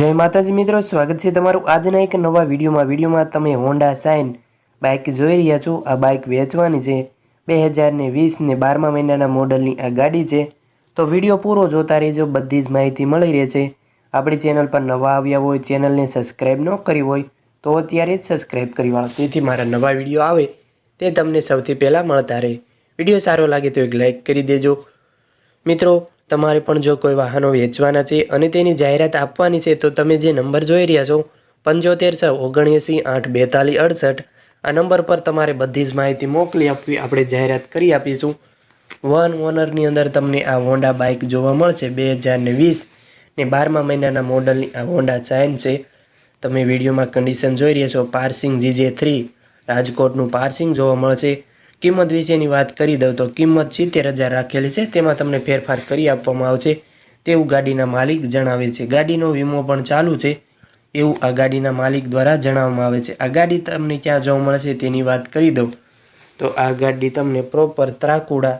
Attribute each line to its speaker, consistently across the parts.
Speaker 1: જય માતાજી મિત્રો, સ્વાગત છે તમારું આજના એક નવા વિડીયોમાં. વિડીયોમાં તમે હોન્ડા સાઇન બાઇક જોઈ રહ્યા છો. આ બાઇક વેચવાની છે. બે હજારને વીસને બારમા મહિનાના મોડલની આ ગાડી છે. તો વીડિયો પૂરો જોતા રહેજો. બધી જ માહિતી મળી રહે છે આપણી ચેનલ પર નવા આવ્યા હોય, ચેનલને સબસ્ક્રાઈબ ન કરી હોય, તો અત્યારે જ સબસ્ક્રાઈબ કરી વાળો. તેથી મારા નવા વીડિયો આવે તે તમને સૌથી પહેલાં મળતા રહે. વીડિયો સારો લાગે તો એક લાઇક કરી દેજો. મિત્રો, તમારે પણ જો કોઈ વાહનો વેચવાના છે અને તેની જાહેરાત આપવાની છે, તો તમે જે નંબર જોઈ રહ્યા છો, પંચોતેર છ ઓગણએંસી આઠ બેતાલીસ અડસઠ, આ નંબર પર તમારે બધી જ માહિતી મોકલી આપવી, આપણે જાહેરાત કરી આપીશું. વન ઓનરની અંદર તમને આ હોન્ડા બાઇક જોવા મળશે, બે હજાર ને વીસ ને બારમા મહિનાના મોડલની આ હોન્ડા ચાઇન છે. તમે વિડીયોમાં કન્ડિશન જોઈ રહ્યા છો, પાર્સિંગ જીજે થ્રી, રાજકોટનું પાર્સિંગ જોવા મળશે. કિંમત વિશેની વાત કરી દઉં તો કિંમત સિત્તેર હજાર રાખેલી છે. તેમાં તમને ફેરફાર કરી આપવામાં આવશે. તેવું ગાડીના માલિક જણાવે છે. ગાડીનો વીમો પણ ચાલુ છે. એવું આ ગાડીના માલિક દ્વારા જણાવવામાં આવે છે. આ ગાડી તમને ક્યાં જોવા મળશે તેની વાત કરી દઉં. તો આ ગાડી તમને પ્રોપર ત્રાકુડા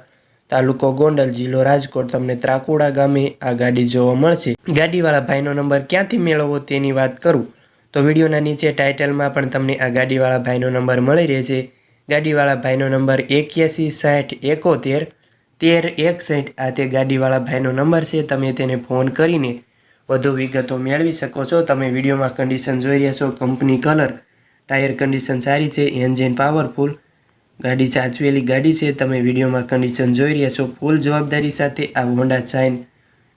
Speaker 1: તાલુકો ગોંડલ જિલ્લો રાજકોટ તમને ત્રાકુડા ગામે આ ગાડી જોવા મળશે. ગાડીવાળા ભાઈનો નંબર ક્યાંથી મેળવવો તેની વાત કરું. તો વિડીયોના નીચે ટાઇટલમાં પણ તમને આ ગાડીવાળા ભાઈનો નંબર મળી રહેશે. ગાડીવાળા ભાઈનો નંબર એક્યાસી સાઠ એકોતેર, તેર એકસઠ આ તે ગાડીવાળા ભાઈનો નંબર છે, તમે તેને ફોન કરીને વધુ વિગતો મેળવી શકો છો. તમે વિડીયોમાં કન્ડિશન જોઈ રહ્યા છો કંપની કલર ટાયર કન્ડિશન સારી છે એન્જિન પાવરફુલ ગાડી સાચવેલી ગાડી છે, તમે વિડીયોમાં કન્ડિશન જોઈ રહ્યા છો ફૂલ જવાબદારી સાથે આ હોન્ડા સાઇન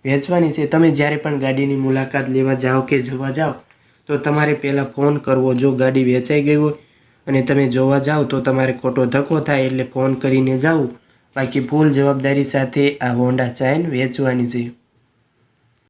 Speaker 1: વેચવાની છે. તમે જ્યારે પણ ગાડીની મુલાકાત લેવા જાઓ કે જોવા જાઓ, તો તમારે પહેલાં ફોન કરવો, જો ગાડી વેચાઈ ગઈ હોય અને તમે જોવા જાઓ તો તમારે ખોટો ધક્કો થાય એટલે ફોન કરીને જાઓ. બાકી ફૂલ જવાબદારી સાથે આ હોન્ડા ચાઇન વેચવાની છે.